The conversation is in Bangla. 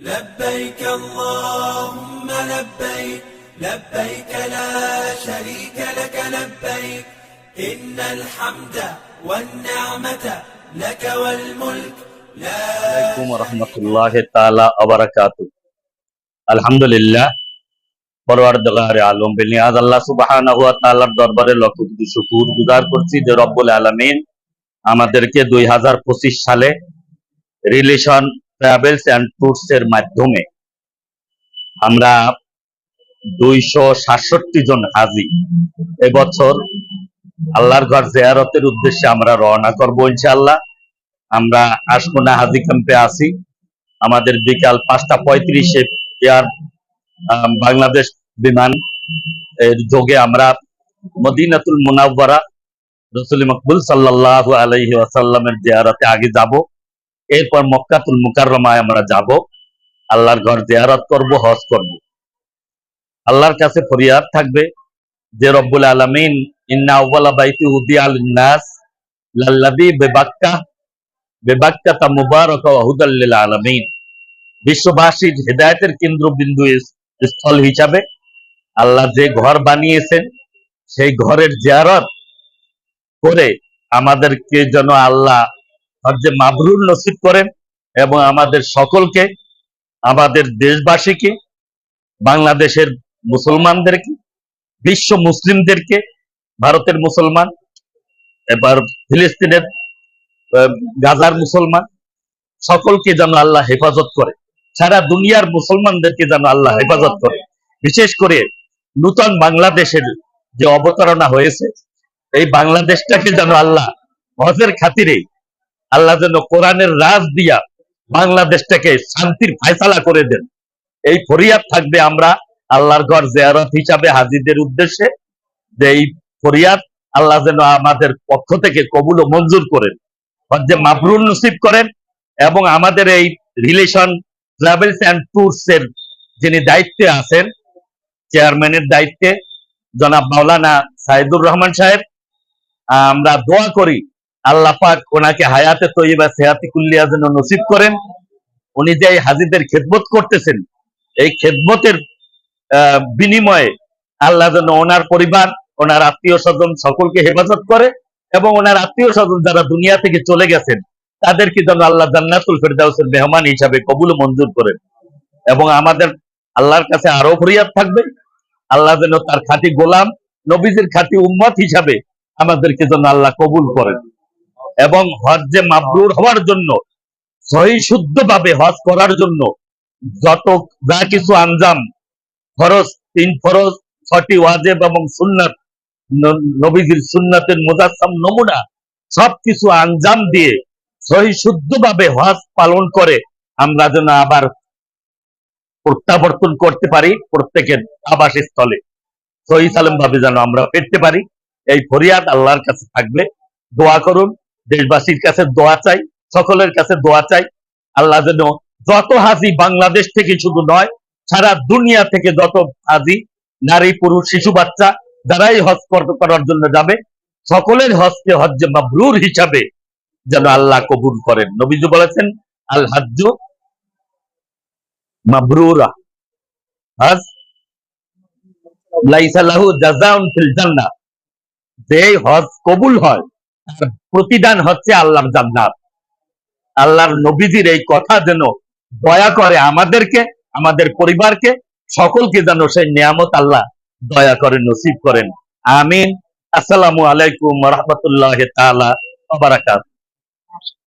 لبيك اللهم لبيك لبيك لا شريك لك لبيك إن الحمد والنعمة لك والملك لا আলাইকুম রহমতুল্লাহ তাআলা আবারাকাতু আলহামদুলিল্লাহ পরওয়ারদিগার আলম বিনিয়াজ আল্লাহ সুবহানাহু ওয়া তাআলার দরবারে লক্ষ কোটি শুকর গুজার করছি যে রব্বুল আলামিন আমাদেরকে 2025 সালে রিলেশন ট্রাভেলস এন্ড ট্যুরস এর মাধ্যমে আমরা দুইশো সাতষট্টি জন হাজি এবছর আল্লাহর ঘর জিয়ারতের উদ্দেশ্যে আমরা রওনা করব ইনশাআল্লাহ। আমরা আশকোনা হাজি ক্যাম্পে আছি। আমাদের বিকাল পাঁচটা পঁয়ত্রিশে এয়ার বাংলাদেশ বিমান এর যোগে আমরা মদিনাতুল মুনাওয়ারা রসুল মকবুল সাল্লাহ আলহি আসাল্লামের জেয়ারতে আগে যাব। এরপর মক্কাতুল মুকাররমায় আমরা যাব। আল্লাহর ঘর জিয়ারত করব, হজ করব। আল্লাহর কাছে ফরিয়াদ থাকবে যে, রব্বুল আলামিন হুদাল বিশ্ববাসীর হেদায়েতের কেন্দ্রবিন্দু স্থল হিসাবে আল্লাহ যে ঘর বানিয়েছেন, সেই ঘরের জিয়ারত করে আমাদেরকে যেন আল্লাহ হজ্জে মাবরুর নসিব করেন এবং আমাদের সকলকে, আমাদের দেশবাসীকে, বাংলাদেশের মুসলমানদেরকে, বিশ্ব মুসলিমদেরকে, ভারতের মুসলমান, এবার ফিলিস্তিনের গাজার মুসলমান, সকলকে যেন আল্লাহ হেফাজত করে। সারা দুনিয়ার মুসলমানদেরকে যেন আল্লাহ হেফাজত করে। বিশেষ করে নূতন বাংলাদেশের যে অবতারণা হয়েছে, এই বাংলাদেশটাকে যেন আল্লাহ হজের খাতিরে আল্লাহ যেন কোরআনের রাজ দিয়া বাংলাদেশটাকে শান্তির ফায়সালা করে দেন। এই ফরিয়াদ থাকবে আমরা আল্লাহর ঘর জেয়ারত হিসাবে হাজিদের উদ্দেশ্যে যে এই ফরিয়াদ আল্লাহ যেন আমাদের পক্ষ থেকে কবুল ও মঞ্জুর করেন। যে মাবরুর নসিব করেন এবং আমাদের এই রিলেশন ট্রাভেলস অ্যান্ড ট্যুরস এর যিনি দায়িত্বে আছেন, চেয়ারম্যানের দায়িত্বে জনাব মাওলানা সাইদুর রহমান সাহেব, আমরা দোয়া করি আল্লাহ পাক ওনাকে হায়াতে তৈবা সেহাতি কুল্লিয়া যেন নসিব করেন। উনি যে এই হাজিদের খেদমত করতেছেন, এই খেদমতের বিনিময়ে আল্লাহ যেন ওনার পরিবার, ওনার আত্মীয় স্বজন সকলকে হেফাজত করে এবং ওনার আত্মীয় স্বজন যারা দুনিয়া থেকে চলে গেছেন, তাদেরকে যেন আল্লাহ জান্নাতুল ফেরদাউসের মেহমান হিসাবে কবুল মঞ্জুর করেন। এবং আমাদের আল্লাহর কাছে আরও ফরিয়াদ থাকবে। আল্লাহ যেন তার খাঁটি গোলাম, নবীজির খাঁটি উম্মত হিসাবে আমাদেরকে যেন আল্লাহ কবুল করেন। এবং হজ্জে মাবরুর হওয়ার জন্য, সহি শুদ্ধ ভাবে হজ করার জন্য যত যা কিছু আঞ্জাম, ফরজ, তিন ফরজ, ছটি ওয়াজেব এবং সুন্নাত নবীজির সুন্নাতের মুজাসসাম নমুনা সবকিছু আঞ্জাম দিয়ে সহি শুদ্ধভাবে হজ পালন করে আমরা যেন আবার প্রত্যাবর্তন করতে পারি প্রত্যেকের আবাসস্থলে। সহি সালেম ভাবে যেন আমরা ফিরতে পারি। এই ফরিয়াদ আল্লাহর কাছে থাকবে দোয়া করুন। দেশবাসীর কাছে দোয়া চাই, সকলের কাছে দোয়া চাই। আল্লাহ যেন যত হাজি বাংলাদেশ থেকে শুধু নয়, সারা দুনিয়া থেকে যত হাজি, নারী, পুরুষ, শিশু, বাচ্চা, যারাই হজ করার জন্য যাবে, সকলের হজকে হজ্জে মাবরুর হিসাবে যেন আল্লাহ কবুল করেন। নবীজু বলেছেন, আল হাজ্জু মাবরুরা। হজ লাইসা লাহু জাযাউন ফিল জান্নাহ। যে হজ কবুল হয় প্রতিদান হচ্ছে আল্লাহর জান্নাত। আল্লাহর নবীজির এই কথা যেন দয়া করে আমাদেরকে, আমাদের পরিবারকে, সকলকে যেন সেই নিয়ামত আল্লাহ দয়া করে নসিব করেন। আমিন। আসসালামু আলাইকুম রহমতুল্লাহ তালা